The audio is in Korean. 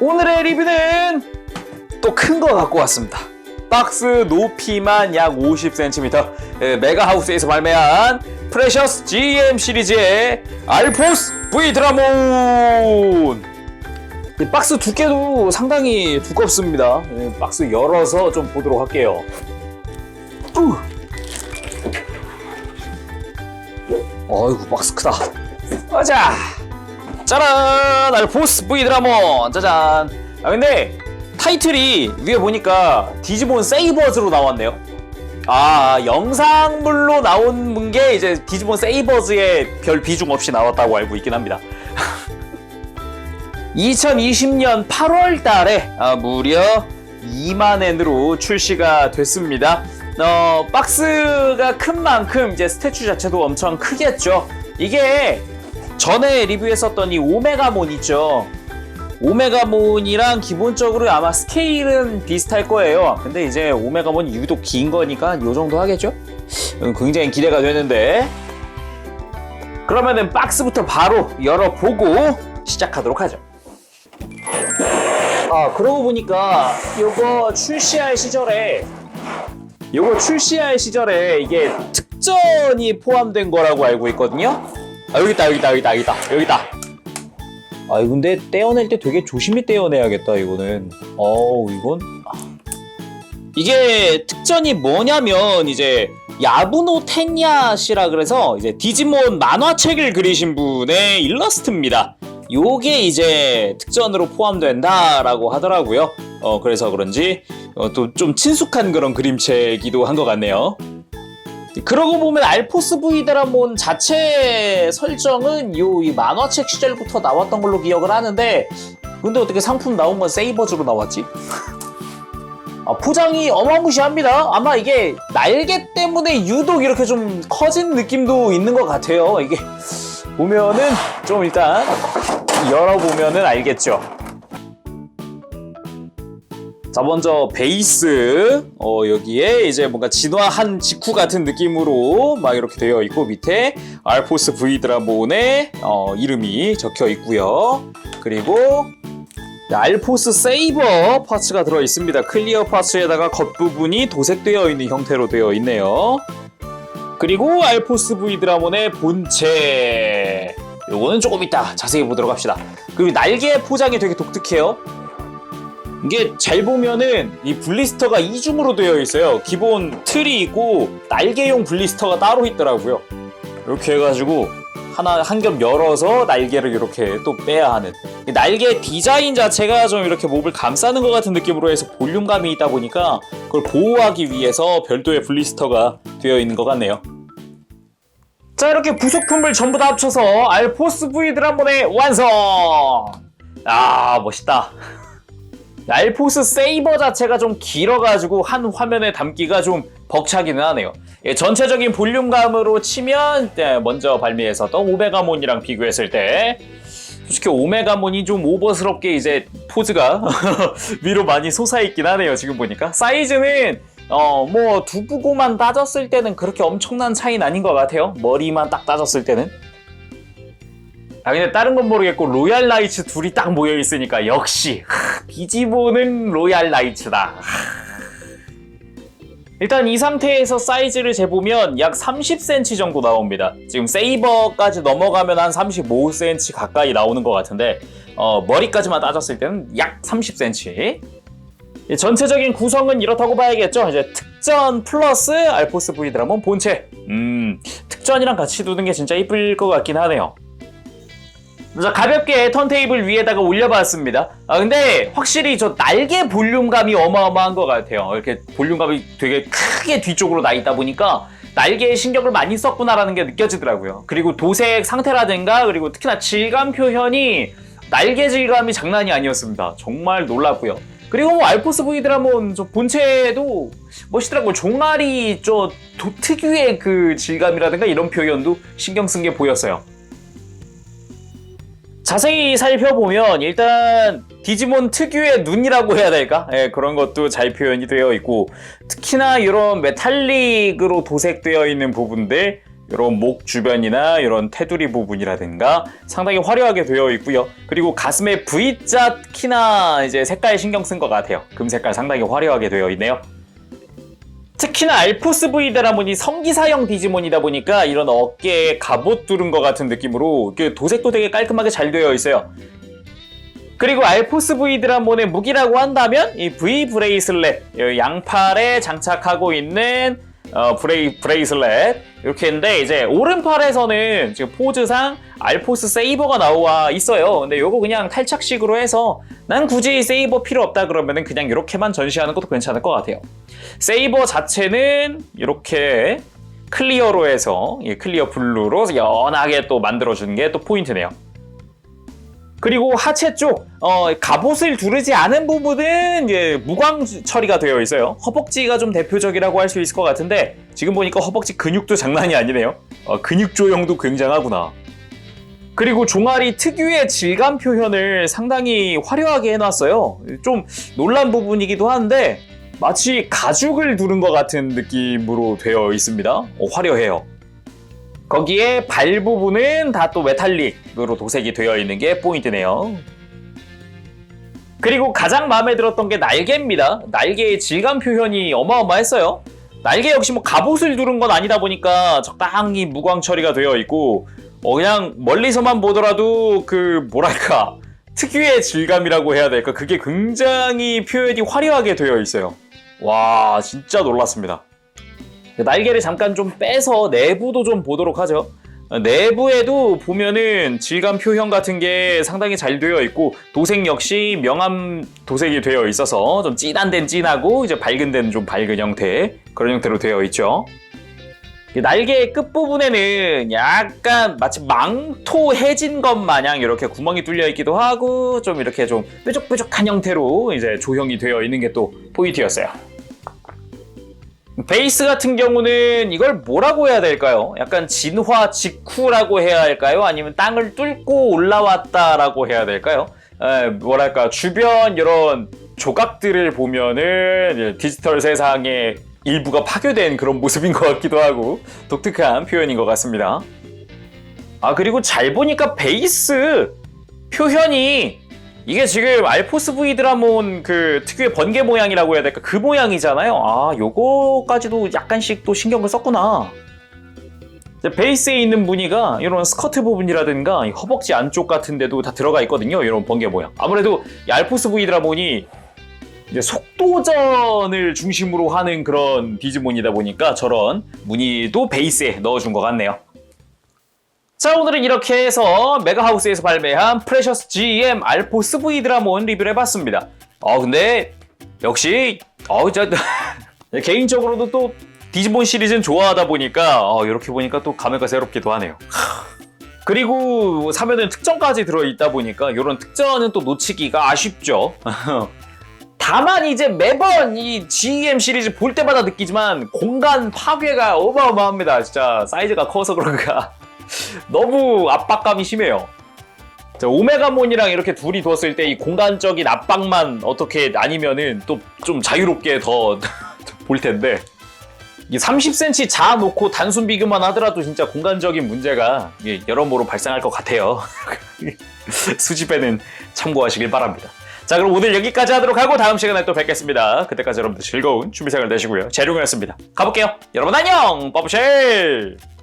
오늘의 리뷰는 또 큰 거 갖고 왔습니다. 박스 높이만 약 50cm 예, 메가하우스에서 발매한 프레셔스 GM 시리즈의 알포스 V 드라몬 이 박스 두께도 상당히 두껍습니다. 예, 박스 열어서 좀 보도록 할게요. 우. 어이구 박스 크다. 가자. 짜란! 알포스 V 드라몬 짜잔. 아 근데 타이틀이 위에 보니까 디지몬 세이버즈로 나왔네요. 아 영상물로 나온 게 이제 디지몬 세이버즈의 별 비중 없이 나왔다고 알고 있긴 합니다. 2020년 8월 달에 아, 무려 2만 엔으로 출시가 됐습니다. 어, 박스가 큰 만큼 이제 스태츄 자체도 엄청 크겠죠. 이게 전에 리뷰했었던 이 오메가몬 있죠. 오메가몬이랑 기본적으로 아마 스케일은 비슷할 거예요. 근데 이제 오메가몬이 유독 긴 거니까 이 정도 하겠죠? 음, 굉장히 기대가 되는데. 그러면은 박스부터 바로 열어보고 시작하도록 하죠. 아, 그러고 보니까 요거 출시할 시절에 요거 출시할 시절에 이게 특전이 포함된 거라고 알고 있거든요. 아, 여기 있다, 여기 있다, 여기 있다, 여기 있다, 여기 있다. 아, 근데 떼어낼 때 되게 조심히 떼어내야겠다, 이거는. 어우, 이건. 아. 이게 특전이 뭐냐면, 이제, 야부노 텐야 씨라 그래서, 이제 디지몬 만화책을 그리신 분의 일러스트입니다. 요게 이제 특전으로 포함된다라고 하더라고요. 어, 그래서 그런지, 어, 또 좀 친숙한 그런 그림체이기도 한 것 같네요. 그러고 보면 알포스 V 드라몬 자체 설정은 요 이 만화책 시절부터 나왔던 걸로 기억을 하는데 근데 어떻게 상품 나온 건 세이버즈로 나왔지? 아, 포장이 어마무시합니다. 아마 이게 날개 때문에 유독 이렇게 좀 커진 느낌도 있는 것 같아요. 이게 보면은 좀 일단 열어보면은 알겠죠. 자 먼저 베이스. 어, 여기에 이제 뭔가 진화한 직후 같은 느낌으로 막 이렇게 되어 있고 밑에 알포스 V 드라몬의 어, 이름이 적혀 있고요. 그리고 알포스 세이버 파츠가 들어 있습니다. 클리어 파츠에다가 겉부분이 도색되어 있는 형태로 되어 있네요. 그리고 알포스 V 드라몬의 본체. 요거는 조금 이따 자세히 보도록 합시다. 그리고 날개 포장이 되게 독특해요 이게 잘 보면은 이 블리스터가 이중으로 되어 있어요. 기본 틀이 있고 날개용 블리스터가 따로 있더라고요. 이렇게 해가지고 하나 한 겹 열어서 날개를 이렇게 또 빼야 하는 이 날개 디자인 자체가 좀 이렇게 몸을 감싸는 것 같은 느낌으로 해서 볼륨감이 있다 보니까 그걸 보호하기 위해서 별도의 블리스터가 되어 있는 것 같네요. 자 이렇게 부속품을 전부 다 합쳐서 알포스 V 드라몬의 완성! 아 멋있다. 알포스 세이버 자체가 좀 길어가지고 한 화면에 담기가 좀 벅차기는 하네요. 예, 전체적인 볼륨감으로 치면 예, 먼저 발매했었던 오메가몬이랑 비교했을 때 솔직히 오메가몬이 좀 오버스럽게 이제 포즈가 위로 많이 솟아있긴 하네요. 지금 보니까 사이즈는 어 뭐 두부고만 따졌을 때는 그렇게 엄청난 차이는 아닌 것 같아요. 머리만 딱 따졌을 때는. 아 근데 다른 건 모르겠고 로얄 라이츠 둘이 딱 모여 있으니까 역시 하, 비지보는 로얄 라이츠다. 하. 일단 이 상태에서 사이즈를 재보면 약 30cm 정도 나옵니다. 지금 세이버까지 넘어가면 한 35cm 가까이 나오는 것 같은데 어, 머리까지만 따졌을 때는 약 30cm. 이 전체적인 구성은 이렇다고 봐야겠죠. 이제 특전 플러스 알포스 V 드라몬 본체. 음, 특전이랑 같이 두는 게 진짜 이쁠 것 같긴 하네요. 자, 가볍게 턴테이블 위에다가 올려봤습니다. 아, 근데 확실히 저 날개 볼륨감이 어마어마한 것 같아요. 이렇게 볼륨감이 되게 크게 뒤쪽으로 나 있다 보니까 날개에 신경을 많이 썼구나라는 게 느껴지더라고요. 그리고 도색 상태라든가 그리고 특히나 질감 표현이 날개 질감이 장난이 아니었습니다. 정말 놀랐고요. 그리고 뭐 알포스 V 드라몬 저 본체도 멋있더라고요. 종아리 저 도- 특유의 그 질감이라든가 이런 표현도 신경 쓴 게 보였어요. 자세히 살펴보면 일단 디지몬 특유의 눈이라고 해야 될까? 예, 그런 것도 잘 표현이 되어 있고 특히나 이런 메탈릭으로 도색되어 있는 부분들 이런 목 주변이나 이런 테두리 부분이라든가 상당히 화려하게 되어 있고요. 그리고 가슴에 V자 키나 이제 색깔 신경 쓴 것 같아요. 금 색깔 상당히 화려하게 되어 있네요. 특히나 알포스 V 드라몬이 성기사형 디지몬이다 보니까 이런 어깨에 갑옷 두른 것 같은 느낌으로 그 도색도 되게 깔끔하게 잘 되어 있어요. 그리고 알포스 V 드라몬의 무기라고 한다면 이 V 브레이슬렛 이 양팔에 장착하고 있는 어, 브레이 브레이슬렛 이렇게 했는데 이제 오른팔에서는 지금 포즈상 알포스 세이버가 나와 있어요. 근데 요거 그냥 탈착식으로 해서 난 굳이 세이버 필요 없다 그러면은 그냥 이렇게만 전시하는 것도 괜찮을 것 같아요. 세이버 자체는 이렇게 클리어로 해서 이 클리어 블루로 연하게 또 만들어주는 게 또 포인트네요. 그리고 하체 쪽 어, 갑옷을 두르지 않은 부분은 이제 무광 처리가 되어 있어요. 허벅지가 좀 대표적이라고 할 수 있을 것 같은데 지금 보니까 허벅지 근육도 장난이 아니네요. 어, 근육 조형도 굉장하구나. 그리고 종아리 특유의 질감 표현을 상당히 화려하게 해놨어요. 좀 놀란 부분이기도 한데 마치 가죽을 두른 것 같은 느낌으로 되어 있습니다. 어, 화려해요. 거기에 발 부분은 다 또 메탈릭으로 도색이 되어 있는 게 포인트네요. 그리고 가장 마음에 들었던 게 날개입니다. 날개의 질감 표현이 어마어마했어요. 날개 역시 뭐 갑옷을 두른 건 아니다 보니까 적당히 무광 처리가 되어 있고 어 그냥 멀리서만 보더라도 그 뭐랄까 특유의 질감이라고 해야 될까 그게 굉장히 표현이 화려하게 되어 있어요. 와 진짜 놀랐습니다. 날개를 잠깐 좀 빼서 내부도 좀 보도록 하죠. 내부에도 보면은 질감 표현 같은 게 상당히 잘 되어 있고 도색 역시 명암 도색이 되어 있어서 좀 진한 데는 진하고 이제 밝은 데는 좀 밝은 형태 그런 형태로 되어 있죠. 이 날개의 끝부분에는 약간 마치 망토 해진 것 마냥 이렇게 구멍이 뚫려 있기도 하고 좀 이렇게 좀 뾰족뾰족한 형태로 이제 조형이 되어 있는 게 또 포인트였어요. 베이스 같은 경우는 이걸 뭐라고 해야 될까요? 약간 진화 직후라고 해야 할까요? 아니면 땅을 뚫고 올라왔다라고 해야 될까요? 에, 뭐랄까 주변 이런 조각들을 보면은 디지털 세상의 일부가 파괴된 그런 모습인 것 같기도 하고 독특한 표현인 것 같습니다. 아 그리고 잘 보니까 베이스 표현이 이게 지금 알포스 V 드라몬 그 특유의 번개 모양이라고 해야 될까 그 모양이잖아요. 아 요거까지도 약간씩 또 신경을 썼구나. 베이스에 있는 무늬가 이런 스커트 부분이라든가 이 허벅지 안쪽 같은 데도 다 들어가 있거든요. 이런 번개 모양. 아무래도 이 알포스 V 드라몬이 이제 속도전을 중심으로 하는 그런 디지몬이다 보니까 저런 무늬도 베이스에 넣어준 것 같네요. 자 오늘은 이렇게 해서 메가하우스에서 발매한 프레셔스 GM 알포스 V 드라몬 리뷰를 해봤습니다. 어 근데 역시 어저 개인적으로도 또 디지몬 시리즈는 좋아하다 보니까 어, 이렇게 보니까 또 감회가 새롭기도 하네요. 그리고 사면은 특전까지 들어있다 보니까 이런 특전은 또 놓치기가 아쉽죠. 다만 이제 매번 이 GM 시리즈 볼 때마다 느끼지만 공간 파괴가 어마어마합니다. 진짜 사이즈가 커서 그런가. 너무 압박감이 심해요. 자, 오메가몬이랑 이렇게 둘이 뒀을 때 이 공간적인 압박만 어떻게 아니면은 또 좀 자유롭게 더 볼 텐데 이 30cm 자 놓고 단순 비교만 하더라도 진짜 공간적인 문제가 예, 여러모로 발생할 것 같아요. 수집에는 참고하시길 바랍니다. 자 그럼 오늘 여기까지 하도록 하고 다음 시간에 또 뵙겠습니다. 그때까지 여러분들 즐거운 준비생활 되시고요. 재룡이었습니다. 가볼게요. 여러분 안녕! 버브쉘!